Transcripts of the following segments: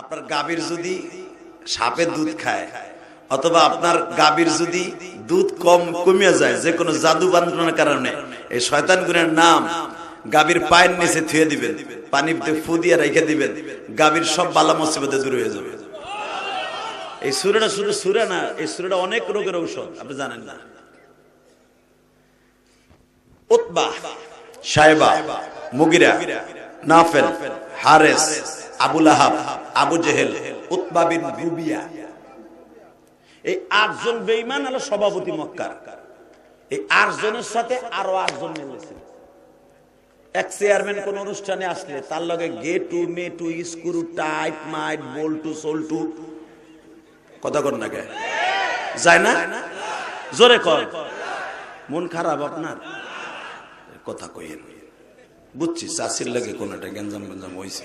আপনার গাভীর যদি সাপে দুধ খায়, অথবা আপনার গাভীর যদি দুধ কম কমিয়ে যায়, যে কোনো জাদু বান্ধনের কারণে, এই শয়তান গুণের নাম গাভীর পায়ের নিচে থুয়ে দিবেন পানিতে ফু দিয়ে রেখে দিবেন, গাভীর সব বালা মুসিবতে দূর হয়ে যাবে। এই সুরেটা শুধু সুরে না, এই সুরেটা অনেক রোগের ঔষধ, আপনি জানেন না। উতবা, সাহেবা, Mughira, Nafel, Hares, Abul Ahab Abu Jehel, Utba bin Rubiya. এই আটজন বেঈমান হলো সভাপতি মক্কার। এই আটজনের সাথে আরও আটজন মিলেছে। এক চেয়ারম্যান কোন অনুষ্ঠানে আসলে তার লগে গেটু, মেটু, স্ক্রু, টাইট, মাইট, বল্টু, সল্টু। কথা কর না যায় না? জোরে কর মন খারাপ আপনার? কথা কইেন। বুঝছি চাষির লাগে কোন একটা গেঞ্জাম গেঞ্জাম হয়েছে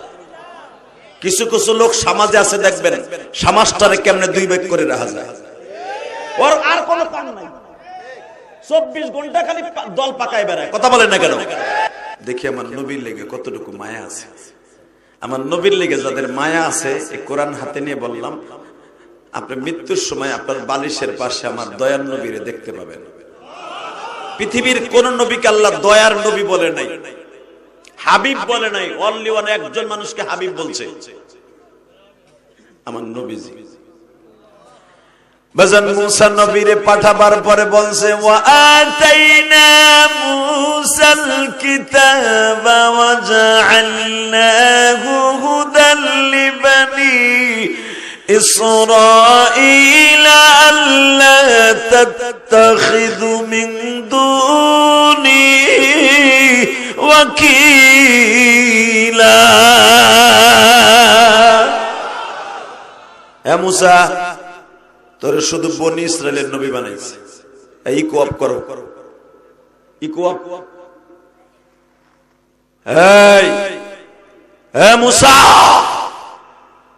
কিছু কিছু লোক সমাজে আছে, দেখবেন, সমাজটারে কেমনে দুই ভাগ করে রাখা যায়। ওর আর কোনো কাম নাই। চব্বিশ ঘণ্টা খালি দল পাকায় বেড়ায়। কথা বলেন না কেন? দেখি আমার নবীর লেগে কতটুকু মায়া আছে। আমার নবীর লেগে যাদের মায়া আছে কোরআন হাতে নিয়ে বললাম, আপনি মৃত্যুর সময় আপনার বালিশের পাশে আমার দয়ার নবীরে দেখতে পাবেন। পৃথিবীর কোন নবীকে আল্লাহ দয়ার নবী বলে নাই। হাবিব বলে নাই অনলি ওয়ান একজন মানুষকে হাবিব বলছে আমার নবীজি বাজান মুসা নবীরে পাঠাবার পরে বলছে ওয়া আতাইনা মুসাল কিতাবা ওয়া জাআলনাহু হুদাল লিবানি إسرائيل ألا تتخذوا من دوني হ্যাঁ মুসা, তোর শুধু বনি ইসরায়েলের নবী বানাইছে। ইকো আপ করো। Eco up. মুসা,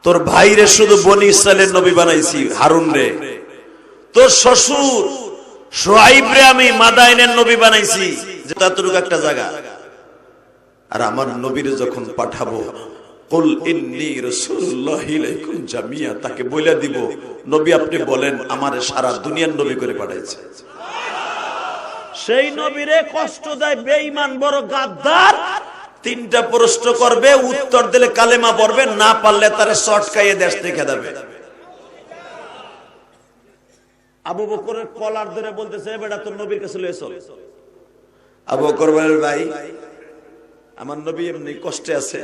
তোর শুধু বনি ইসরায়েলের নবী বানাইছি, হারুন রে। তোর শ্বশুর সোহাইব রে আমি মাদাইনের নবী বানাইছি যেটা তোর একটা জায়গা। আর আমার নবীরে যখন পাঠাবো কুল ইন্নী রাসূলুল্লাহি ইলাইকুম জামিয়া তাকে বইলা দিব নবী আপনি বলেন আমারে সারা দুনিয়ার নবী করে পাঠাইছে। সেই নবীরে কষ্ট দেয় বেঈমান বড় গাদ্দার। তিনটা প্রশ্ন করবে উত্তর দিলে কালেমা পড়বে না পারলে তারে শর্টকাইয়ে দেশ থেকে দেবে আবু বকরের কলার ধরে বলতেছে বেটা তোর নবীর কাছে লয়ে চল। আবু বকর বলে ভাই আমার নবী এমনি কষ্টে আছে।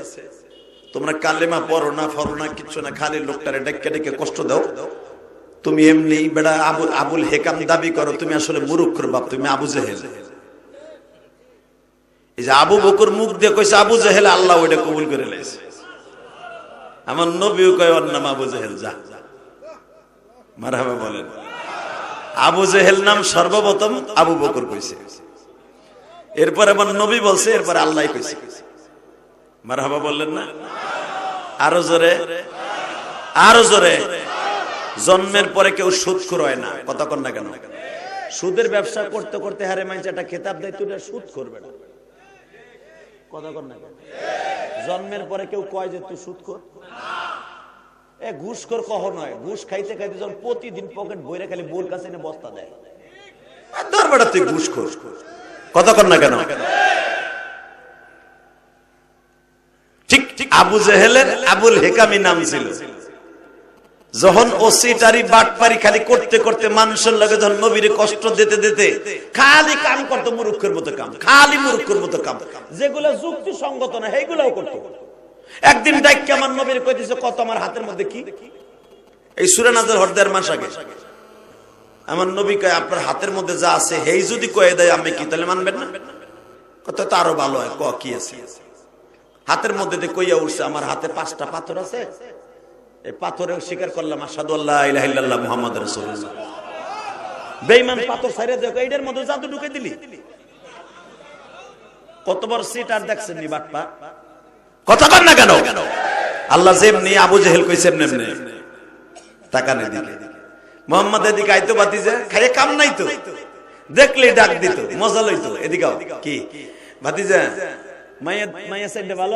তোমরা কালেমা পড়ো না ফরো না, কিচ্ছু না, খালি লোকটারে ডেকে ডেকে কষ্ট দাও। তুমি এমনি বেড়া আবু, আবুল হেকাম দাবি করো, তুমি আসলে মুরুক্ষর বাপ, তুমি আবু জেহেল। এই যে আবু বকর মুখ দিয়ে কইছে, আবু জেহেল, আল্লাহ ওইটা কবুল করে লাইছে আমার নবীও কয়, ওর নাম আবু জেহেল, যা। মারহাবা বলেন। আবু জেহেল নাম সর্বপ্রথম আবু বকুর কইছে। এরপর আমার নবী বলছে, এরপর আল্লাহ কইছে। মারহাবা বললেন না? আরও জোরে। আরও জোরে। জন্মের পরে কেউ সুদ হয় না। কথা না কেন? সুদের ব্যবসা করতে করতে হারে মাইছে একটা খেতাব দেয়, তুই সুদ করবে না। কথা কন জন্মের পরে কেউ কয় যে, তুই সুদ কর? এ, ঘুষ কর কহ নয়। ঘুষ খাইতে খাইতে যখন প্রতিদিন পকেট বইরে খালি বোর কাছে বস্তা দেয়। দরবারে তুই ঘুষ খোর কথা কন না কেন? ঠিক আবু জেহেলের আবুল হেকামি নাম ছিল। যখন ওসিটারি বাটপারি খালি করতে করতে মানুষের লগে যখন নবীরে কষ্ট দিতে দিতে খালি কাম করতো মুরুক্ষের মতো কাম, খালি মুরুক্ষের মতো কাম। যেগুলো যুক্তি সঙ্গত না, সেইগুলাও করতো। একদিন ডাইকে আমার নবীর কইতেছে, কত আমার হাতের মধ্যে কি? এই সুরেনাজের হরদের মাস আগে। আমার নবী কয়, আপনার হাতের মধ্যে যা আছে, হেই যদি কয়ে দেয় আমি কি তাহলে মানবেন না? কত তো আরও ভালো হয়, ক, কি আছে? হাতের মধ্যে দিয়ে কইয়া উঠছে, আমার হাতে পাঁচটা পাথর আছে। এই পাথরেও স্বীকার করলাম আসাদু আল্লাহ ইলাহা ইল্লাল্লাহ মুহাম্মদ রাসূলুল্লাহ। বেঈমান পাথর ছাইরে দেখো এইটার মধ্যে জাদু ঢুকে দিলি? কত বড় সিট আর দেখছেন নি বাটপা? কথা কর না কেন? আল্লাহ যেমনি, আবু জেহেল কইছে এমনি এমনি। তাকানে দিকে। মোহাম্মদ এদিকে আইতো বাতিজা খাইয়ে কাম নাই তো দেখলে ডাক দিত, মজা লইতো। এদিকে কি? ভালো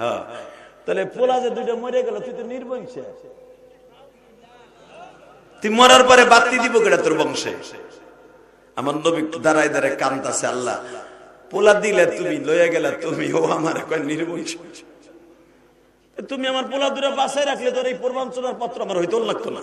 হ্যাঁ। তাহলে পোলা যে দুইটা মরে গেল, তুই তো নির্বংশ। তুই মরার পরে বাতি দিব কেটা তোর বংশে? আমার নবী দাঁড়ায় দাঁড়ায় কান্তাছে আল্লাহ। পোলা দিলে তুমি লইয়া গেলে, তুমি, ও আমার নির্বংশ। তুমি আমার পোলা দূরে বাসায় রাখলে তোর এই পূর্বাঞ্চলের পত্র আমার হইতে লাগতো না।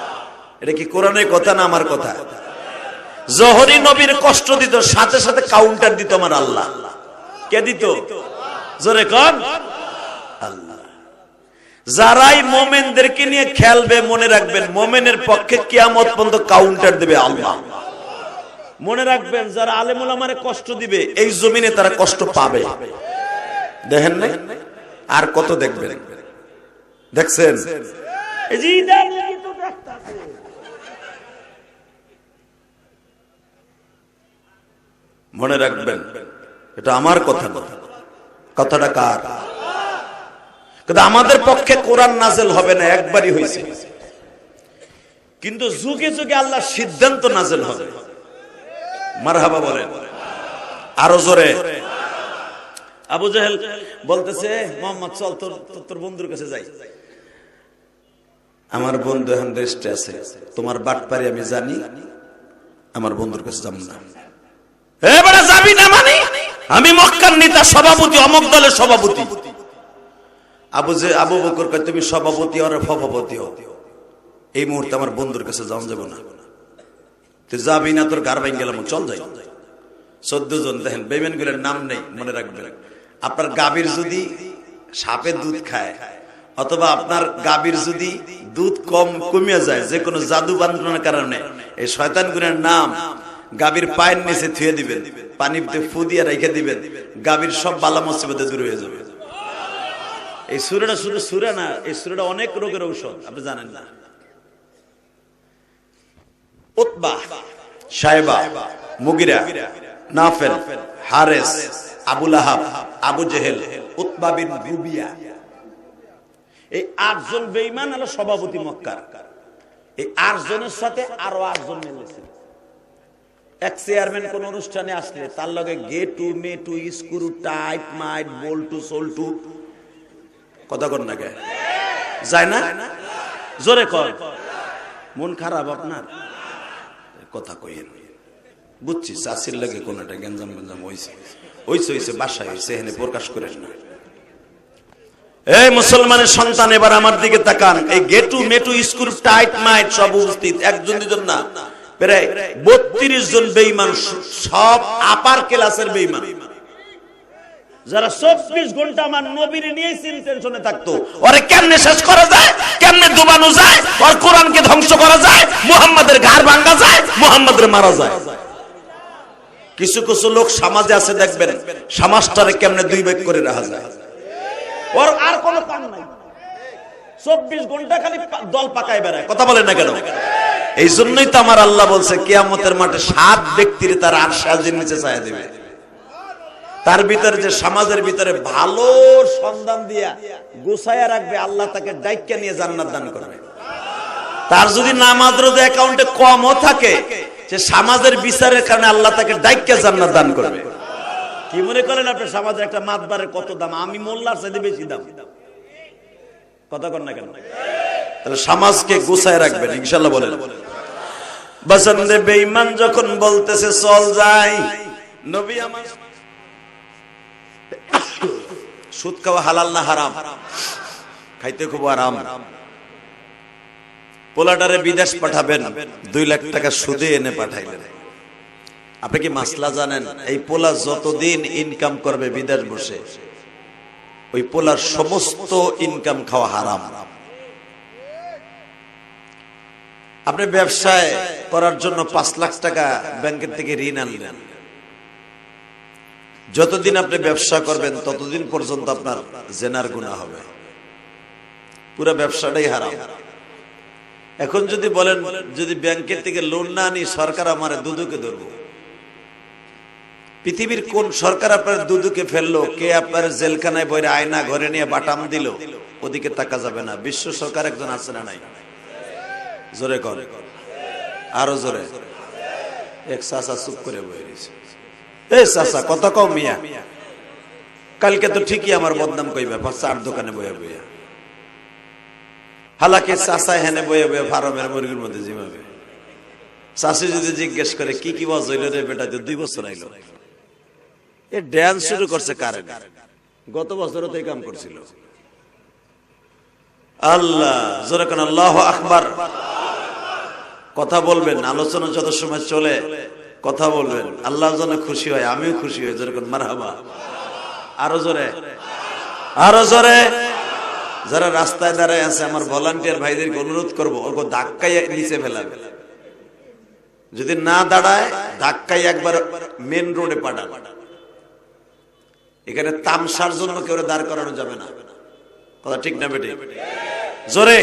এটা কি কোরআনের কথা না আমার কথা? জহরি নবীর কষ্ট দিত, সাথে সাথে কাউন্টার দিত আমার আল্লাহ। কে দিত? জোরে কন। আল্লাহ। যারাই মোমেনদেরকে নিয়ে খেলবে, মনে রাখবেন, মোমেনের পক্ষে কিয়ামত পর্যন্ত কাউন্টার দেবে আল্লাহ। মনে রাখবেন, যারা আলেমুল আমারে কষ্ট দিবে, এই জমিনে তারা কষ্ট পাবে। দেখেন না আর কত দেখবেন? দেখছেন এই যে ইদানিং তো দেখতাছে। মনে রাখবেন, এটা আমার কথা না। কথাটা কার? কিন্তু আমাদের পক্ষে কোরআন নাজেল হবে না, একবারই হয়েছে। কিন্তু যুগে যুগে আল্লাহ সিদ্ধান্ত নাজেল হবে। মারহাবা বলেন। আরও জোরে। আবু জাহেল বলতেছে, মোহাম্মদ, চল তোর- তোর বন্ধুর কাছে যাই। আমার বন্ধু এখন রেস্টে আছে। তোমার বাটপারি আমি জানি। আমার বন্ধুর কাছে যাব না। এবারে যাবি না মানে? আমি মক্কার নেতা সভাপতি, অমক দলের সভাপতি। আবু যে আবু বকর কয়, তুমি সভাপতি আর সভাপতি এই মুহূর্তে আমার বন্ধুর কাছে যাওয়া যাব না। তুই যাবি না, তোর গার ভাই গেলাম, চল যাই। চোদ্দ জন, দেখেন বেমেন গুলের নাম নেই, মনে রাখবেন। আপনার গাভীর যদি সাপে দুধ খায়, অথবা আপনার গাভীর যদি দুধ কম কমিয়ে যায়, যে কোনো জাদু বান্ধনের কারণে, এই শয়তান গুণের নাম গাভীর পায়ের নিচে থুয়ে দিবেন পানিতে ফু দিয়ে রেখে দিবেন, গাভীর সব বালা মুসিবতে দূর হয়ে যাবে। এই সুরেটা শুধু সুরে না, এই সুরেটা অনেক রোগের ঔষধ, আপনি জানেন না। আটজনের সাথে আরও আটজন মিলেছে। এক চেয়ারম্যান কোন অনুষ্ঠানে আসলে, তার লগে গে টু গেটু, মেটু, স্ক্রু টাইট মাইট, বল্টু, সল্টু, কথা কর না যায় না? জোরে কর মন খারাপ আপনার? কথা কইেন বুঝছি চাষির লাগে কোন একটা গেঞ্জাম গেঞ্জাম হয়েছে হইছে হইছে, বাসায় হয়েছে এখানে প্রকাশ করেন না। এই মুসলমানের সন্তান, এবার আমার দিকে তাকান। এই গেটু, মেটু স্কুল টাইট মাইট সব উপস্থিত। একজন দুজন না। বত্রিশ জন বেইমান সব আপার ক্লাসের বেইমান যারা চব্বিশ ঘণ্টা আমার নবীর নিয়ে টেনশনে থাকতো, ওরে কেমনে শেষ করা যায়? কেমনে ডুবানো যায়? ওর কোরআনকে ধ্বংস করা যায়? মুহাম্মাদের ঘাড় ভাঙ্গা যায়? মুহাম্মাদের মারা যায়। কিছু কিছু লোক সমাজে আছে, দেখবেন, সমাজটারে কেমনে দুই ভাগ করে রাখা যায়। ওর আর কোনো কাম নাই। চব্বিশ ঘণ্টা খালি দল পাকায় বেড়ায়, কথা বলেন না কেন? এই জন্যই তো আমার আল্লাহ বলছে, কেয়ামতের মাঠে সাত ব্যক্তির তার আর সাজের নিচে ছায়া দেবে। তার ভিতরে যে সমাজের ভিতরে ভালো সন্ধান দিয়া গুছাইয়া রাখবে, আল্লাহ তাকে দায়িত্ব নিয়ে জান্নাত দান করবে। তার যদি নামাজ রোজা অ্যাকাউন্টে কমও থাকে, সে সমাজের বিচারের কারণে আল্লাহ তাকে দায়িত্ব জান্নাত দান করবে। কি মনে করেন আপনি, সমাজের একটা মাতবারের কত দাম? আমি মোল্লার চাইতে বেশি দাম। কথা কর না কেন? তাহলে সমাজকে গুছায় রাখবেন ইনশাল্লাহ বলেন। বসন্দে বেঈমান যখন বলতেছে, চল যাই। নবী আমার সুদ খাওয়া হালাল না হারাম? খাইতে খুব আরাম। পোলাটারে বিদেশ পাঠাবেন, দুই লাখ টাকা সুদে এনে পাঠাইলেন। আপনি কি মাসলা জানেন? এই পোলা যতদিন ইনকাম করবে বিদেশ বসে, ওই পোলার সমস্ত ইনকাম খাওয়া হারাম হারাম। আপনি ব্যবসায় করার জন্য পাঁচ লাখ টাকা ব্যাংকের থেকে ঋণ আনলেন। যতদিন আপনি ব্যবসা করবেন, ততদিন পর্যন্ত আপনার জেনার গুণা হবে। পুরো ব্যবসাটাই হারাম। এখন যদি বলেন, যদি ব্যাংকের থেকে লোন না আনি, সরকার আমার দুদুকে ধরবো। পৃথিবীর কোন সরকার আপনার দুদুকে ফেলল, কে আপনার জেলখানায় বইরে আয়না ঘরে নিয়ে বাটাম দিল, ওদিকে তাকা যাবে না। বিশ্ব সরকার একজন আছে না নাই? জোরে কর আরও জোরে। এক চাষা চুপ করে বয়ে রয়েছে। এই চাষা কত কম মিয়া। কালকে তো ঠিকই আমার বদনাম কইবে চার দোকানে বয়ে বইয়া হালাকে চাষা হেনে বয়ে বয়ে ফার্মের মুরগির মধ্যে জিমাবে। চাষি যদি জিজ্ঞেস করে, কি কি বাজ হইল রে বেটা? দুই বছর আইলো। এ ড্যান্স শুরু করছে কারে গত বছরও তো এই কাম করছিল। আল্লাহ, জোরে কেন, আল্লাহ আকবার। কথা বলবেন, আলোচনা যত সময় চলে, কথা বলবেন। আল্লাহ যেন খুশি হয়, আমিও খুশি হই, যেরকম মারহাবা। আরও জোরে। আরও জোরে। যারা রাস্তায় দাঁড়ায় আছে, আমার ভলান্টিয়ার ভাইদেরকে অনুরোধ করব, ওকে ধাক্কাই নিচে ফেলাবে যদি না দাঁড়ায় ধাক্কাই একবার মেন রোডে পাঠান। এখানে তামসার জন্য কেউ দাঁড় করানো যাবে না। কথা ঠিক না বেটে জোরে।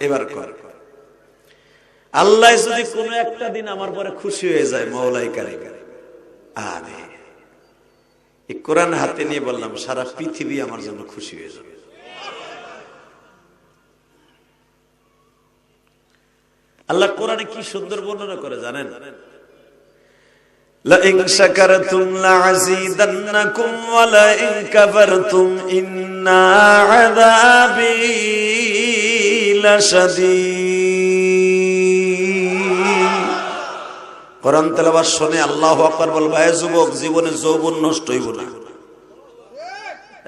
এবার কর। আল্লাহ যদি কোনো একটা দিন আমার পরে খুশি হয়ে যায় মৌলাই কারে আরে এই কোরআন হাতে নিয়ে বললাম সারা পৃথিবী আমার জন্য খুশি হয়ে যাবে আল্লাহ কোরআনে কি সুন্দর বর্ণনা করে জানেন لئن شكرتم لعزيدنكم ولئن كفرتم إن عذابي لشديد কোরআন শুনে আল্লাহ আকবার যুবক, জীবনে যৌবন নষ্ট হইব না।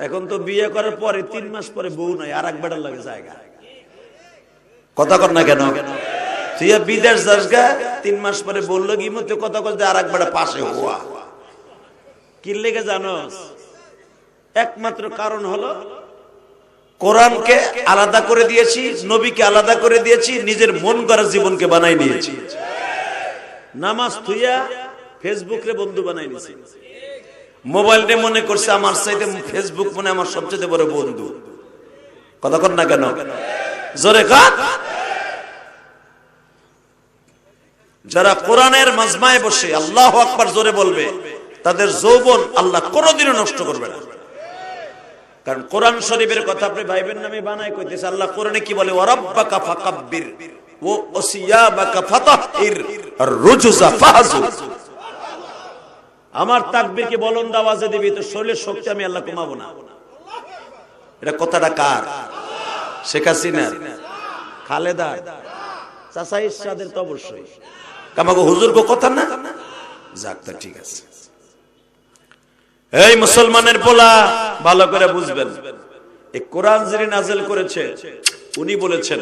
এখন তো বিয়ে করার পরে তিন মাস পরে বউ নাই, আর এক বেটার লাগে জায়গা। কথা কর না কেন? তুই বিদেশ যাস গা, তিন মাস পরে বলল কি, মতো কথা কথা আর একবার পাশে হওয়া। কি লেগে জানোস? একমাত্র কারণ হলো, কোরআনকে আলাদা করে দিয়েছি, নবীকে আলাদা করে দিয়েছি, নিজের মন করা জীবনকে বানাই নিয়েছি। নামাজ থুইয়া ফেসবুক রে বন্ধু বানাই নিয়েছি মোবাইল রে মনে করছে আমার সাইতে ফেসবুক মনে আমার সবচেয়ে বড় বন্ধু। কথা কর না কেন? জোরে কাট যারা কোরআনের মাজমায় বসে আল্লাহ আকবার জোরে বলবে, তাদের যৌবন আল্লাহ কোনোদিনও নষ্ট করবে না। কারণ কোরআন শরীফের কথা আপনি ভাইবেন নামে বানাই কইতেছে, আল্লাহ কোরআনে কি বলে ওয়ারাব্বাকা ফাকাব্বির। ও ওসিয়াবাকা ফাতাহির আমার বলন্দ আওয়াজে দিবি তো শরীরের শক্তি আমি আল্লাহ কমাবো না। এটা কথাটা কার? শেখ হাসিনার। খালেদা। চাচা ইরশাদের তো অবশ্যই। আমাকে হুজুর গো কথা না? যাক, তা ঠিক আছে। এই মুসলমানের পোলা, ভালো করে বুঝবেন। এই কোরআন যিনি নাজেল করেছে উনি বলেছেন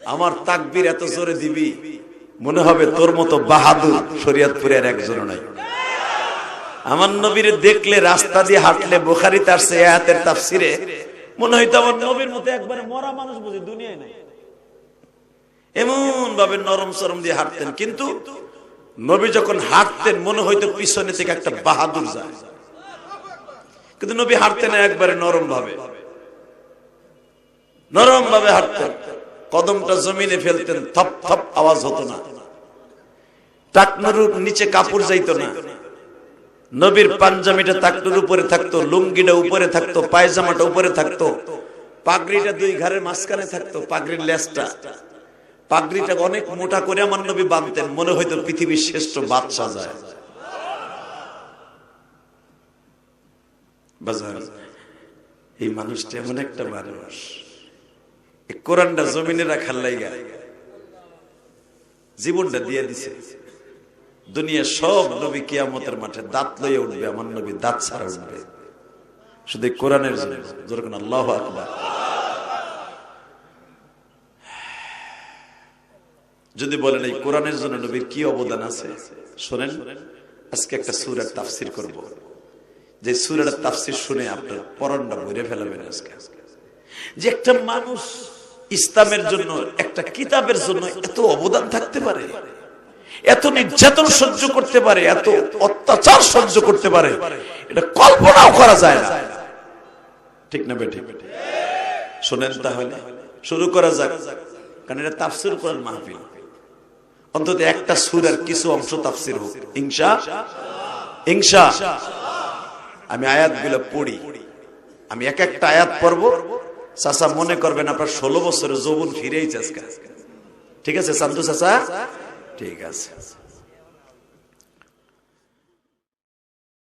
আমার তাকবীর এত জোরে দিবি, মনে হবে তোর মতো বাহাদুর শরিয়তপুরের একজন নাই। আমার নবীর দেখলে রাস্তা দিয়ে হাঁটলে বোখারি তার সে আয়াতের তাফসিরে, মনে হইতো আমার নবীর মতো একবারে মরা মানুষ বুঝি দুনিয়ায় নাই। এমন ভাবে নরম সরম দিয়ে হাঁটতেন, কিন্তু নবী যখন হাঁটতেন, মনে হইতো পিছনে থেকে একটা বাহাদুর যায়। কিন্তু নবী হাঁটতেন একবারে নরম ভাবে নরম ভাবে হাঁটতেন। কদমটা জমিনে ফেলতেন, থপ থপ আওয়াজ হতো না। টাকনুর নিচে কাপড় যাইতো না। নবীর পাঞ্জামিটা টাকনুর উপরে থাকতো, লুঙ্গিটা উপরে থাকতো, পায়জামাটা উপরে থাকতো। পাগড়িটা দুই ঘরের মাঝখানে থাকতো, পাগড়ির লেজটা। পাগড়িটা অনেক মোটা করে আমার নবী বাঁধতেন, মনে হয়তো পৃথিবীর শ্রেষ্ঠ বাদশাহ যায়। এই মানুষটা এমন একটা মানুষ। কোরআনটা জমিনে রাখার লাইগা। জীবনটা দিয়ে দিছে। দুনিয়া সব নবী কিয়ামতের মাঠে দাঁত লইয়া উঠবে, আমার নবী দাঁত ছাড়া উঠবে। শুধু কোরআনের জন্য যেরকম আল্লাহ আকবার। যদি বলেন এই কোরআনের জন্য নবীর কি অবদান আছে, শোনেন, আজকে একটা সুরের তাফসির করব। যে সুরের তাফসির শুনে আপনার পরনটা ভরে ফেলাবেন আজকে। যে একটা মানুষ ইসলামের জন্য, একটা কিতাবের জন্য এত অবদান থাকতে পারে, এত নির্যাতন সহ্য করতে পারে, এত অত্যাচার সহ্য করতে পারে, এটা কল্পনাও করা যায় না। ঠিক না বেঠিক? শোনেন তাহলে, শুরু করা যাক, কারণ এটা তাফসির করার মাহফিল। অন্তত একটা সুরের কিছু অংশ তাফসির হোক। হিংসা ইংসা আমি আয়াতগুলো পড়ি। আমি এক একটা আয়াত পড়ব চাচা মনে করবেন আপনার ষোলো বছরের যৌবন ফিরেই আজকে। ঠিক আছে সান্তু চাচা? ঠিক আছে।